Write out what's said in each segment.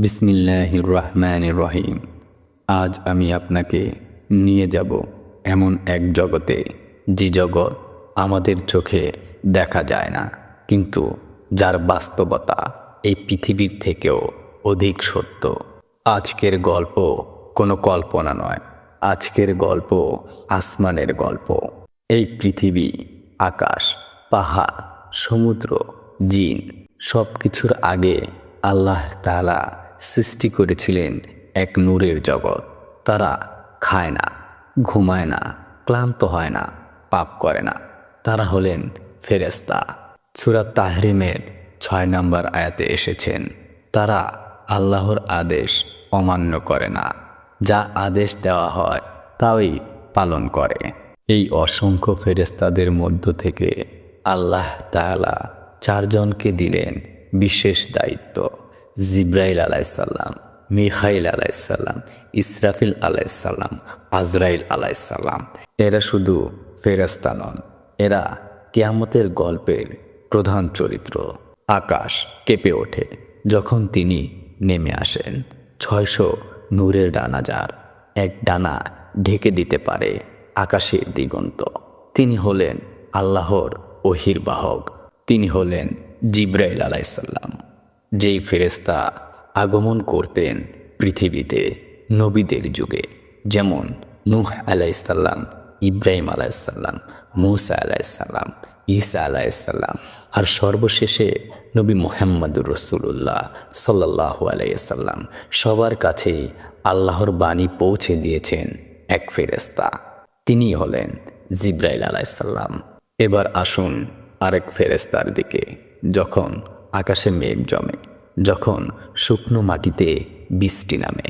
বিসমিল্লাহ রহমান রহিম আজ আমি আপনাকে নিয়ে যাব এমন এক জগতে যে জগৎ আমাদের চোখে দেখা যায় না। কিন্তু যার বাস্তবতা এই পৃথিবীর থেকেও অধিক সত্য। আজকের গল্প কোনো কল্পনা নয়, আজকের গল্প আসমানের গল্প। এই পৃথিবী, আকাশ, পাহাড়, সমুদ্র, জিন সব কিছুর আগে আল্লাহ তাআলা সৃষ্টি করেছিলেন এক নূরের জগৎ। তারা খায় না, ঘুমায় না, ক্লান্ত হয় না, পাপ করে না। তারা হলেন ফেরেস্তা সুরাত তাহরিমের ছয় নম্বর আয়াতে এসেছেন, তারা আল্লাহর আদেশ অমান্য করে না। যা আদেশ দেওয়া হয়, তাই পালন করে। এই অসংখ্য ফেরেস্তাদের মধ্য থেকে আল্লাহ তাআলা চারজনকে দিলেন বিশেষ দায়িত্ব। জিব্রাইল আলাইসাল্লাম মিখাইল আলাইসাল্লাম ইসরাফিল আলাইসাল্লাম আজরাইল আলাইসাল্লাম এরা শুধু ফেরেস্তা নন, এরা কেয়ামতের গল্পের প্রধান চরিত্র। আকাশ কেঁপে ওঠে যখন তিনি নেমে আসেন। ছয়শো নূরের ডানা যার এক ডানা ঢেকে দিতে পারে আকাশের দিগন্ত। তিনি হলেন আল্লাহর ওহির বাহক তিনি হলেন জিব্রাইল আলাইসাল্লাম যেই ফেরেস্তা আগমন করতেন পৃথিবীতে নবীদের যুগে, যেমন নূহ আলাইসাল্লাম ইব্রাহিম আলাইসাল্লাম মুসা আলাইসাল্লাম ঈসা আলাইসাল্লাম আর সর্বশেষে নবী মোহাম্মদুর রসুল্লাহ সাল্লাহ আলাইসাল্লাম সবার কাছেই আল্লাহর বাণী পৌঁছে দিয়েছেন এক ফেরেস্তা তিনি হলেন জিব্রাইল আলাইসাল্লাম এবার আসুন আরেক ফেরেস্তার দিকে, যখন আকাশে মেঘ জমে, যখন শুকনো মাটিতে বৃষ্টি নামে।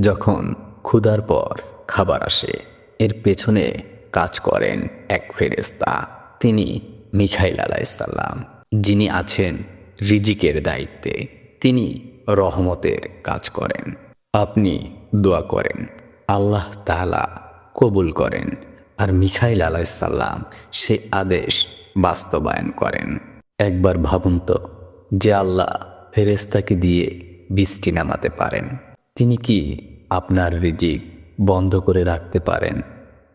যখন ক্ষুধার পর খাবার আসে, এর পেছনে কাজ করেন এক ফেরেস্তা তিনি মিখাইল আলাইসাল্লাম যিনি আছেন রিজিকের দায়িত্বে। তিনি রহমতের কাজ করেন। আপনি দোয়া করেন, আল্লাহ তাআলা কবুল করেন, আর মিখাইল আলাইসাল্লাম সে আদেশ বাস্তবায়ন করেন। একবার ভাবুন তো যে আল্লাহ ফেরেস্তাকে দিয়ে বৃষ্টি নামাতে পারেন। তিনি কি আপনার রিজিক বন্ধ করে রাখতে পারেন?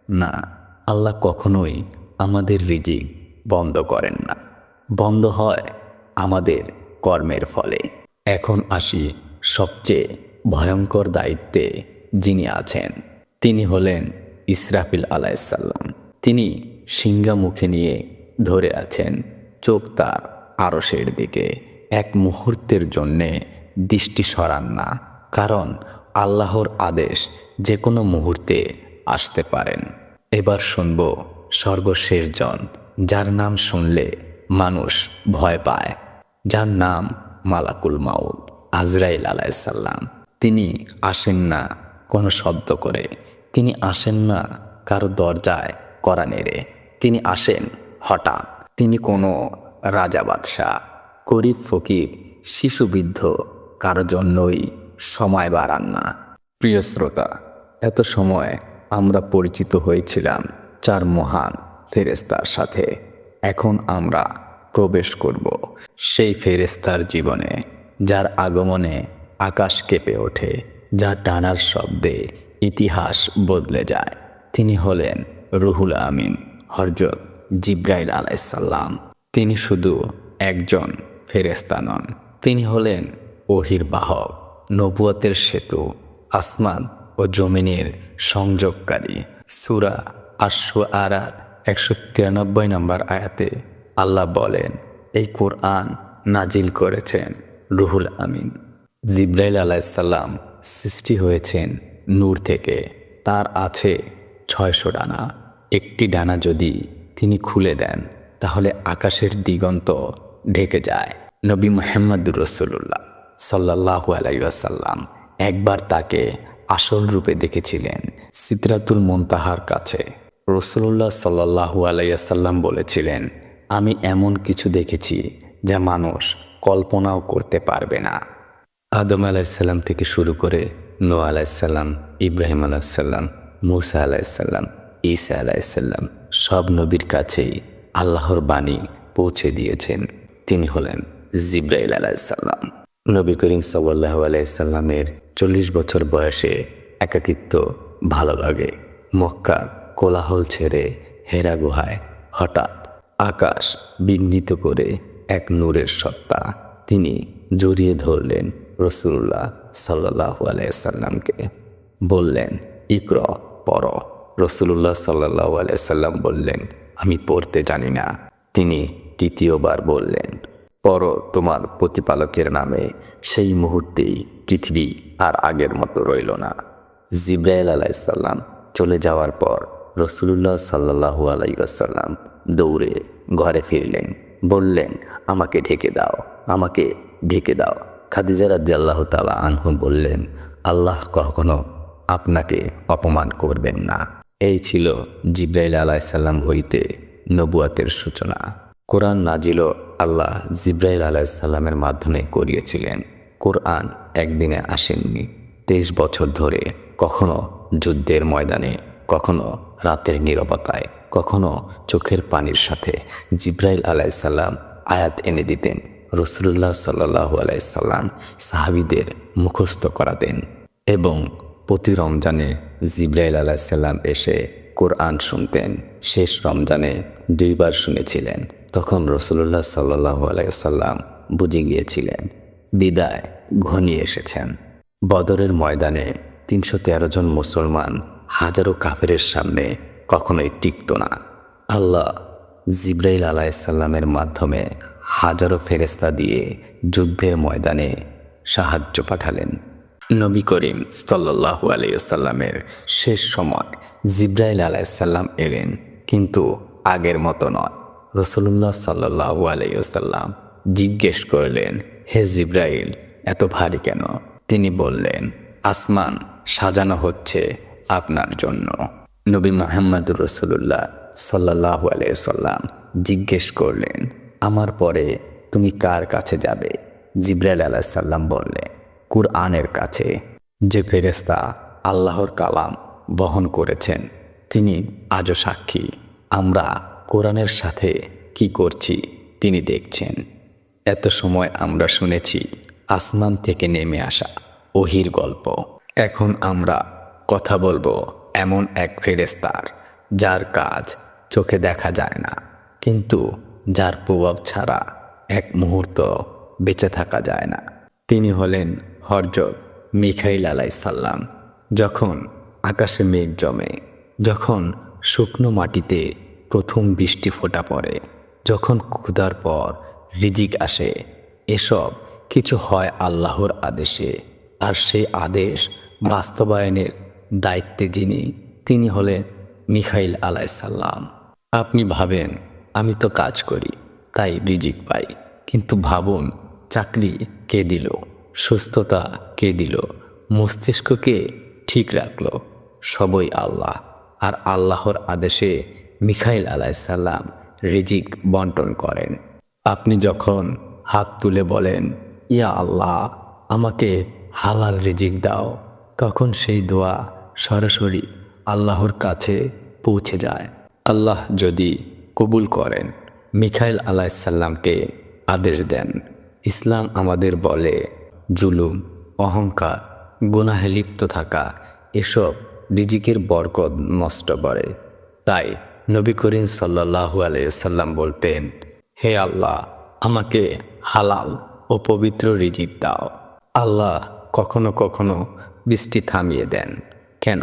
না, আল্লাহ কখনোই আমাদের রিজিক বন্ধ করেন না। বন্ধ হয় আমাদের কর্মের ফলে। এখন আসি সবচেয়ে ভয়ঙ্কর দায়িত্বে যিনি আছেন। তিনি হলেন ইসরাফিল আলাইসাল্লাম তিনি সিংহা মুখে নিয়ে ধরে আছেন, চোখ তার আরসের দিকে। এক মুহূর্তের জন্যে দৃষ্টি সরান না, কারণ আল্লাহর আদেশ যে কোনো মুহূর্তে আসতে পারেন। এবার শুনব সর্বশেষজন যার নাম শুনলে মানুষ ভয় পায়। যার নাম মালাকুল মাউল আজরাইল আলাইসাল্লাম তিনি আসেন না কোনো শব্দ করে, তিনি আসেন না কারও দরজায় করা নেড়ে। তিনি আসেন হঠাৎ। তিনি কোনো রাজা বাদশাহ, গরিব ফকির শিশুবৃদ্ধ কারও জন্যই সময় বাড়ান না প্রিয় শ্রোতা, এত সময় আমরা পরিচিত হয়েছিলাম চার মহান ফেরেস্তার সাথে। এখন আমরা প্রবেশ করব সেই ফেরেস্তার জীবনে, যার আগমনে আকাশ কেঁপে ওঠে যা টানার শব্দে ইতিহাস বদলে যায়। তিনি হলেন রুহুল আমিন হরজত জিব্রাইল আলাইসাল্লাম তিনি শুধু একজন ফেরেস্তা নন। তিনি হলেন ওহির বাহক নবুয়তের সেতু, আসমান ও জমিনের সংযোগকারী। সুরা আশু আরার একশো তিরানব্বই নম্বর আয়াতে আল্লাহ বলেন, এই কোরআন নাজিল করেছেন রুহুল আমিন। জিব্রাইল আলাইসাল্লাম সৃষ্টি হয়েছেন নূর থেকে। তার আছে ছয়শো ডানা। একটি ডানা যদি তিনি খুলে দেন তাহলে আকাশের দিগন্ত ঢেকে যায়। নবী মোহাম্মদুর রসুল্লাহ সাল্লাহু আলাইসাল্লাম একবার তাকে আসল রূপে দেখেছিলেন সিতরাতুল মুনতাহার কাছে। রসুল্লাহ সাল্লাহু আলাইসাল্লাম বলেছিলেন, আমি এমন কিছু দেখেছি যা মানুষ কল্পনাও করতে পারবে না। আদম আলাইসাল্লাম থেকে শুরু করে নো আলাইসাল্লাম ইব্রাহিম আলাইসাল্লাম মুসা আলাইসাল্লাম ঈসা আলাইসাল্লাম সব নবীর কাছেই আল্লাহর বাণী পৌঁছে দিয়েছেন। তিনি হলেন জিব্রাইল আলাইসাল্লাম নবী করিম সাল্লাহ আলাইসাল্লামের চল্লিশ বছর বয়সে একাকিত্ব ভালো লাগে। মক্কা কোলাহল ছেড়ে হেরা গুহায় হঠাৎ আকাশ বিঘ্নিত করে এক নূরের সত্তা তিনি জড়িয়ে ধরলেন রসুল্লাহ সাল্লাহ আলাইসাল্লামকে বললেন, ইকর পর রসুল্লাহ সাল্লাহ আলাইসাল্লাম বললেন আমি পড়তে জানি না। তিনি তৃতীয়বার বললেন পর তোমার প্রতিপালকের নামে। সেই মুহূর্তেই পৃথিবী আর আগের মতো রইল না। জিব্রাইল আলাইসাল্লাম চলে যাওয়ার পর রসুল্লাহ সাল্লাহু আলাইসাল্লাম দৌড়ে ঘরে ফিরলেন। বললেন, আমাকে ঢেকে দাও, আমাকে ঢেকে দাও। খাদিজা রাদি আল্লাহ তালা আনহু বললেন, আল্লাহ কখনো আপনাকে অপমান করবেন না। এই ছিল জিব্রাইল আলাইসাল্লাম হইতে নবুয়াতের সূচনা। কোরআন নাজিল আল্লাহ জিব্রাইল আলাইসাল্লামের মাধ্যমে করিয়েছিলেন। কোরআন একদিনে আসেননি। তেইশ বছর ধরে কখনো যুদ্ধের ময়দানে, কখনো রাতের নীরবতায়, কখনো চোখের পানির সাথে জিব্রাইল আলাইসাল্লাম আয়াত এনে দিতেন। রসুল্লাহ সাল্লাহু আলাইসাল্লাম সাহাবিদের মুখস্থ করাতেন এবং প্রতি রমজানে জিব্রাইল আলাইসাল্লাম এসে কোরআন শুনতেন। শেষ রমজানে দুইবার শুনেছিলেন। তখন রসুল্লাহ সাল্লাহ আলাইসাল্লাম বুঝে গিয়েছিলেন, বিদায় ঘনিয়ে এসেছেন। বদরের ময়দানে তিনশো তেরো জন মুসলমান হাজারো কাফেরের সামনে কখনোই টিকত না। আল্লাহ জিব্রাইল আলাইসাল্লামের মাধ্যমে হাজারো ফেরেস্তা দিয়ে যুদ্ধের ময়দানে সাহায্য পাঠালেন। নবী করিম সাল্লাহু আলাইসাল্লামের শেষ সময় জিব্রাইল আলাইসাল্লাম এলেন, কিন্তু আগের মতো নয়। রসুল্লাহ সাল্লাহু আলাইসাল্লাম জিজ্ঞেস করলেন, হে জিব্রাইল, এত ভারী কেন? তিনি বললেন, আসমান সাজানো হচ্ছে আপনার জন্য। নবী মাহমুদুর রসুল্লাহ সাল্লাহু আলাইসাল্লাম জিজ্ঞেস করলেন, আমার পরে তুমি কার কাছে যাবে? জিব্রাইল আলাইসাল্লাম বললেন কুরআনের কাছে। যে ফেরেস্তা আল্লাহর কালাম বহন করেছেন, তিনি আজও সাক্ষী। আমরা কোরআনের সাথে কি করছি, তিনি দেখছেন। এত সময় আমরা শুনেছি, আসমান থেকে নেমে আসা ওহির গল্প। এখন আমরা কথা বলব এমন এক ফেরেস্তার যার কাজ চোখে দেখা যায় না। কিন্তু যার প্রভাব ছাড়া এক মুহূর্ত বেঁচে থাকা যায় না। তিনি হলেন হরজত মিখাইল আলাইসাল্লাম যখন আকাশে মেঘ জমে, যখন শুকনো মাটিতে প্রথম বৃষ্টি ফোটা পড়ে, যখন ক্ষুধার পর রিজিক আসে, এসব কিছু হয় আল্লাহর আদেশে। আর সেই আদেশ বাস্তবায়নের দায়িত্বে যিনি, তিনি হলেন মিখাইল আলাইসাল্লাম আপনি ভাবেন, আমি তো কাজ করি, তাই রিজিক পাই, কিন্তু ভাবুন, চাকরি কে দিল? সুস্থতা কে দিল? মস্তিষ্ককে ঠিক রাখল সবই আল্লাহ। আর আল্লাহর আদেশে মিখাইল আলাইসাল্লাম রিজিক বন্টন করেন। আপনি যখন হাত তুলে বলেন, ইয়া আল্লাহ, আমাকে হালাল রিজিক দাও, তখন সেই দোয়া সরাসরি আল্লাহর কাছে পৌঁছে যায়। আল্লাহ যদি কবুল করেন, মিখাইল আলাইসাল্লামকে আদেশ দেন। ইসলাম আমাদের বলে জুলুম, অহংকার, গুনাহে লিপ্ত থাকা, এসব রিজিকের বরকত নষ্ট করে। তাই নবী করিম সাল্লাহু আলাইসাল্লাম বলতেন, হে আল্লাহ, আমাকে হালাল ও পবিত্র রিজিক দাও। আল্লাহ কখনো কখনো বৃষ্টি থামিয়ে দেন। কেন?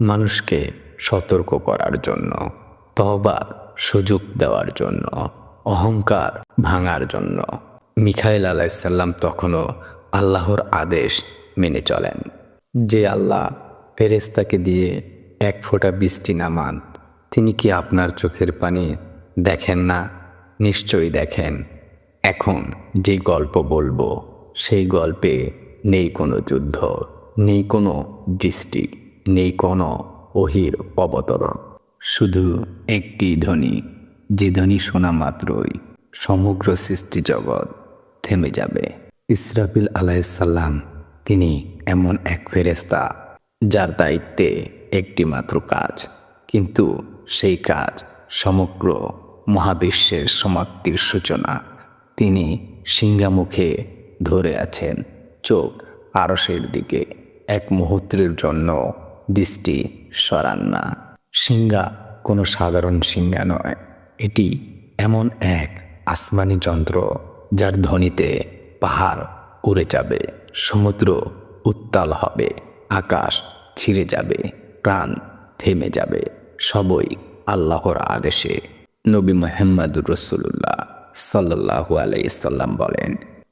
মানুষকে সতর্ক করার জন্য তহবার সুযোগ দেওয়ার জন্য, অহংকার ভাঙার জন্য। মিখাইল আলাইসাল্লাম তখনও আল্লাহর আদেশ মেনে চলেন। যে আল্লাহ ফেরেস্তাকে দিয়ে এক ফোঁটা বৃষ্টি নামান, তিনি কি আপনার চোখের পানি দেখেন না? নিশ্চয়ই দেখেন। এখন যে গল্প বলব, সেই গল্পে নেই কোনো যুদ্ধ, নেই কোনো দৃষ্টি নেই কোনো অহির অবতরণ। শুধু একটি ধ্বনি, যে ধ্বনি শোনা মাত্রই সমগ্র সৃষ্টি জগৎ থেমে যাবে। ইসরাফিল আলাইসাল্লাম তিনি এমন এক ফেরেস্তা যার দায়িত্বে একটি মাত্র কাজ। কিন্তু সেই কাজ সমগ্র মহাবিশ্বের সমাপ্তির সূচনা। তিনি সিংহামুখে ধরে আছেন, চোখ আরসের দিকে। এক মুহূর্তের জন্য দৃষ্টি সরান না। সিংহা কোনো সাধারণ সিংহা নয়। এটি এমন এক আসমানি যন্ত্র, যার ধ্বনিতে পাহাড় উড়ে যাবে, সমুদ্র উত্তাল হবে, আকাশ ছিঁড়ে যাবে, প্রাণ থেমে যাবে, সবই আল্লাহর আদেশে। নবী মোহাম্মদুর রসুল্লাহ সাল্লাহু আলাইসাল্লাম বলেন,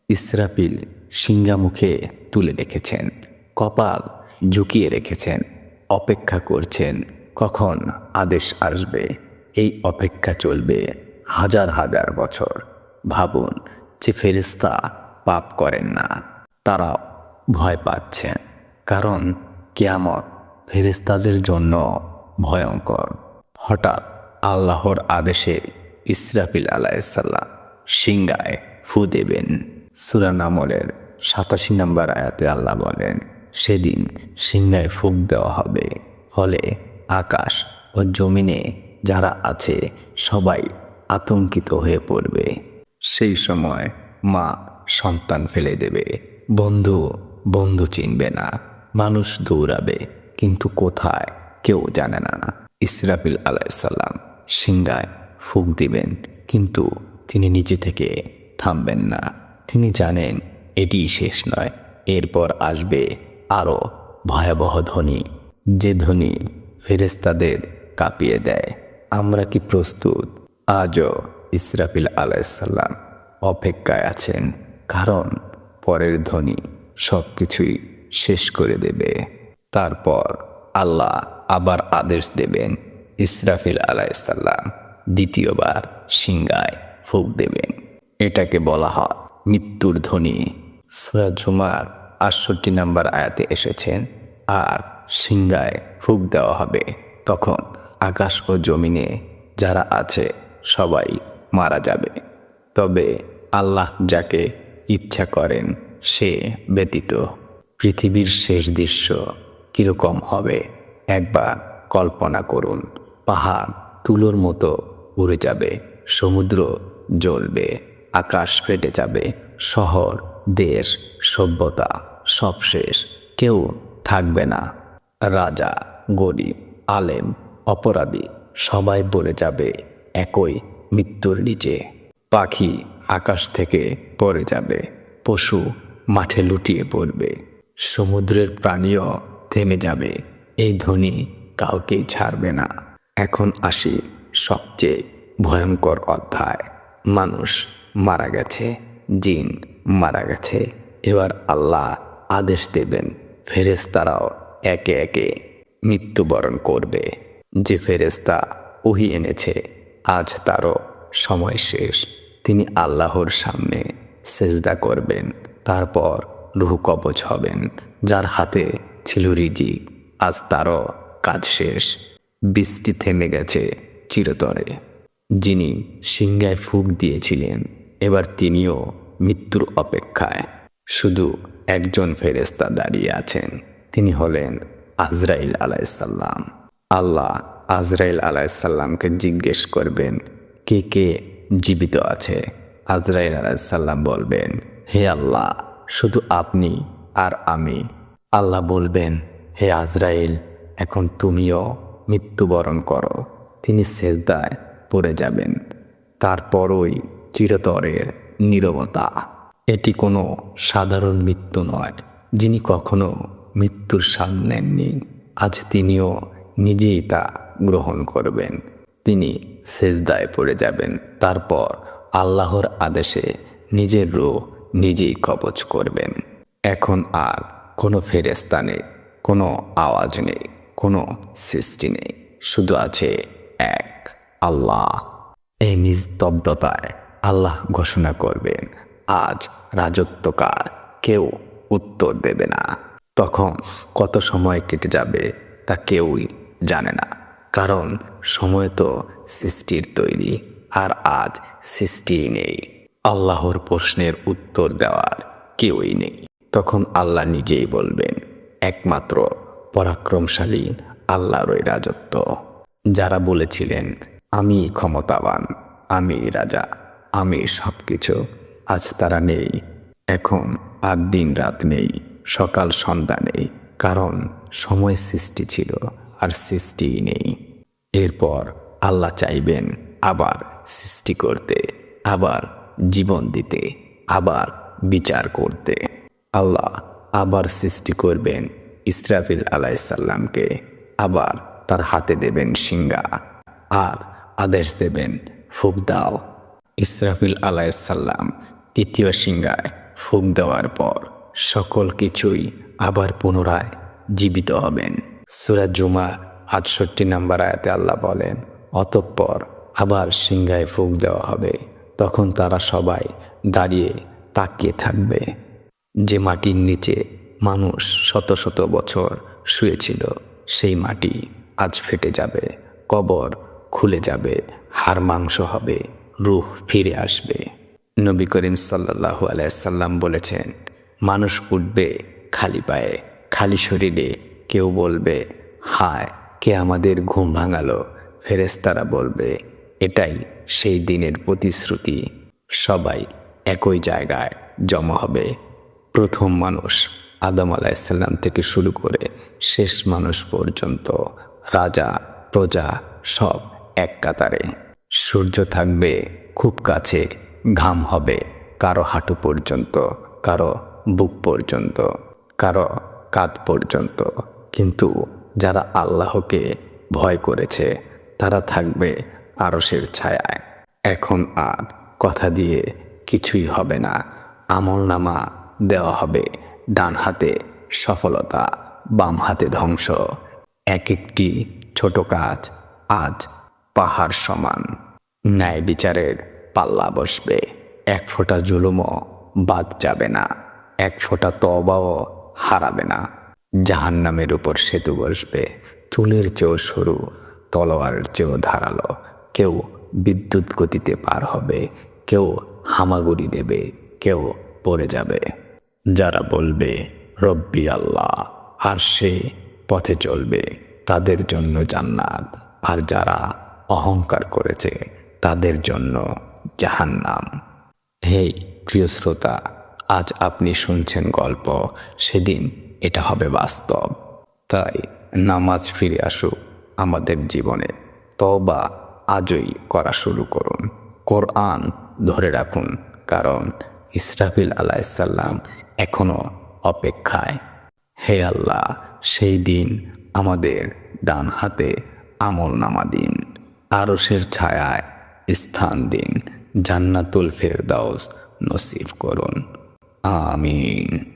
ইসরাফিল সিংহা মুখে তুলে রেখেছেন, কপাল ঝুঁকিয়ে রেখেছেন, অপেক্ষা করছেন, কখন আদেশ আসবে? এই অপেক্ষা চলবে হাজার হাজার বছর। ভাবুন যে ফেরিস্তা পাপ করেন না। তারা ভয় পাচ্ছেন কারণ কেয়ামত ফেরেস্তাদের জন্য ভয়ঙ্কর। হঠাৎ আল্লাহর আদেশে ইসরাফিল আলাইসাল্লাম সিংগায় ফু দেবেন। সুরানামলের সাতাশি নম্বর আয়াতে আল্লাহ বলেন, সেদিন সিংহায় ফুক দেওয়া হবে। ফলে আকাশ ও জমিনে যারা আছে সবাই আতঙ্কিত হয়ে পড়বে। সেই সময় মা সন্তান ফেলে দেবে। বন্ধু বন্ধু চিনবে না। মানুষ দৌড়াবে, কিন্তু কোথায় কেউ জানে না। ইসরাফিল আলাইসাল্লাম সিংহায় ফুক দিবেন, কিন্তু তিনি নিজে থেকে থামবেন না। তিনি জানেন এটি শেষ নয়, এরপর আসবে আরও ভয়াবহ ধ্বনি। যে ধ্বনি ফেরেস্তাদের কাঁপিয়ে দেয়। আমরা কি প্রস্তুত? আজও ইসরাফিল আলাইসাল্লাম অপেক্ষায় আছেন। কারণ পরের ধ্বনি সব কিছুই শেষ করে দেবে। তারপর আল্লাহ আবার আদেশ দেবেন, ইসরাফিল আলাইসাল্লাম দ্বিতীয়বার সিংগায় ফুক দেবেন। এটাকে বলা হয় মৃত্যুর ধ্বনি সুরাজুমার আটষট্টি নাম্বার আয়াতে এসেছেন, আর সিংগায় ফুক দেওয়া হবে। তখন আকাশ ও জমিনে যারা আছে সবাই মারা যাবে। তবে আল্লাহ যাকে ইচ্ছা করেন সে ব্যতীত। পৃথিবীর শেষ দৃশ্য কীরকম হবে? একবার কল্পনা করুন, পাহাড় তুলোর মতো উড়ে যাবে, সমুদ্র জ্বলবে, আকাশ ফেটে যাবে, শহর, দেশ, সভ্যতা সব শেষ, কেউ থাকবে না। রাজা, গরিব, আলেম, অপরাধী সবাই পড়ে যাবে একই মৃত্যুর নিচে। পাখি আকাশ থেকে পড়ে যাবে, পশু মাঠে লুটিয়ে পড়বে, সমুদ্রের প্রাণীও থেমে যাবে, এই ধ্বনি কাউকেই ছাড়বে না। এখন আসি সবচেয়ে ভয়ঙ্কর অধ্যায়। মানুষ মারা গেছে, জিন মারা গেছে, এবার আল্লাহ আদেশ দেবেন ফেরেস্তারাও একে একে মৃত্যুবরণ করবে। যে ফেরেস্তা ওহি এনেছে, আজ তারও সময় শেষ। তিনি আল্লাহর সামনে সেজদা করবেন, তারপর রুহ কবচ হবেন, যার হাতে ছিল রিজিক আজ তারও কাজ শেষ। বৃষ্টি থেমে গেছে চিরতরে। যিনি সিংহায় ফুক দিয়েছিলেন, এবার তিনিও মৃত্যুর অপেক্ষায়। শুধু একজন ফেরেস্তা দাঁড়িয়ে আছেন, তিনি হলেন আজরাইল আলাইসাল্লাম। আল্লাহ আজরাইল আলাইসাল্লামকে জিজ্ঞেস করবেন, কে কে জীবিত আছে। আজরাইল আলাইসাল্লাম বলবেন, হে আল্লাহ, শুধু আপনি আর আমি। আল্লাহ বলবেন, হে আজরাইল, এখন তুমিও মৃত্যুবরণ করো। তিনি সেজদায় পড়ে যাবেন। তারপরই চিরতরের নীরবতা। এটি কোনো সাধারণ মৃত্যু নয়। যিনি কখনো মৃত্যুর স্বাদ নেননি, আজ তিনিও নিজেই তা গ্রহণ করবেন। তিনি সেজদায় পড়ে যাবেন। তারপর আল্লাহর আদেশে নিজের রূহ নিজেই কবচ করবেন। এখন আর কোনো ফেরেস্তা নেই, কোনো আওয়াজ নেই, কোনো সৃষ্টি নেই, শুধু আছে এক, আল্লাহ। এই নিস্তব্ধতায় আল্লাহ ঘোষণা করবেন, আজ রাজত্বকার কেউ উত্তর দেবে না। তখন কত সময় কেটে যাবে তা কেউই জানে না, কারণ সময় তো সৃষ্টির তৈরি, আর আজ সৃষ্টি নেই। আল্লাহর প্রশ্নের উত্তর দেওয়ার কেউই নেই। তখন আল্লাহ নিজেই বলবেন, একমাত্র পরাক্রমশালী আল্লাহরই রাজত্ব। যারা বলেছিলেন, আমি ক্ষমতাবান, আমি রাজা, আমি সব কিছু আজ তারা নেই। এখন আর দিন রাত নেই, সকাল সন্ধ্যা নেই, কারণ সময় সৃষ্টি ছিল আর সৃষ্টিই নেই। এরপর আল্লাহ চাইবেন আবার সৃষ্টি করতে, আবার জীবন দিতে, আবার বিচার করতে। আল্লাহ আবার সৃষ্টি করবেন ইসরাফিল আলাইসাল্লামকে, আবার তার হাতে দেবেন সিঙ্গা আর আদেশ দেবেন ফুক দাও। ইসরাফিল আলাইসাল্লাম তৃতীয় সিংহায় ফুক দেওয়ার পর সকল কিছুই আবার পুনরায় জীবিত হবেন। সুরাজ জুমা আটষট্টি নম্বর আয়াতে আল্লাহ বলেন, অতঃপর আবার সিংহায় ফুক দেওয়া হবে। তখন তারা সবাই দাঁড়িয়ে তাকিয়ে থাকবে। যে মাটির নিচে মানুষ শত শত বছর শুয়েছিল, সেই মাটি আজ ফেটে যাবে, কবর খুলে যাবে, হাড় মাংস হবে, রুহ ফিরে আসবে। নবী করিম সাল্লাহু আলাইসাল্লাম বলেছেন, মানুষ উঠবে খালি পায়ে, খালি শরীরে কেউ বলবে, হায় কে আমাদের ঘুম ভাঙালো ফেরেস্তারা বলবে, এটাই সেই দিনের প্রতিশ্রুতি। সবাই একই জায়গায় জমা হবে। প্রথম মানুষ আদম আলাইসাল্লাম থেকে শুরু করে শেষ মানুষ পর্যন্ত, রাজা, প্রজা সব এক কাতারে। সূর্য থাকবে খুব কাছে ঘাম হবে কারও হাঁটু পর্যন্ত, কারও বুক পর্যন্ত, কারও কাঁধ পর্যন্ত। কিন্তু যারা আল্লাহকে ভয় করেছে, তারা থাকবে আরসের ছায়ায়। এখন আর কথা দিয়ে কিছুই হবে না। আমল নামা দেওয়া হবে ডান হাতে সফলতা, বাম হাতে ধ্বংস। এক একটি ছোট কাজ আজ পাহাড় সমান। ন্যায় বিচারের পাল্লা বসবে। এক ফোঁটা জুলুমও বাদ যাবে না। এক ফোঁটা তবাও হারাবে না। জাহান নামের উপর সেতু বসবে, চুলের চেয়েও সরু তলোয়ারের চেয়েও ধারালো। কেউ বিদ্যুৎ গতিতে পার হবে, কেউ হামাগুড়ি দেবে, কেউ পড়ে যাবে। যারা বলবে, রব্বি আল্লাহ আর সে পথে চলবে, তাদের জন্য জান্নাত। আর যারা অহংকার করেছে, তাদের জন্য জাহান্নাম। হে প্রিয় শ্রোতা, আজ আপনি শুনছেন গল্প, সেদিন এটা হবে বাস্তব। তাই নামাজ ফিরে আসুক আমাদের জীবনে। তবা আজই করা শুরু করুন। কোরআন ধরে রাখুন, কারণ ইসরাফিল আলাইসাল্লাম এখনও অপেক্ষায়। হে আল্লাহ, সেই দিন আমাদের ডান হাতে আমল নামা দিন আরসের ছায়ায় স্থান দিন, জান্নাতুল ফেরদাউস নসিব করুন। আমিন।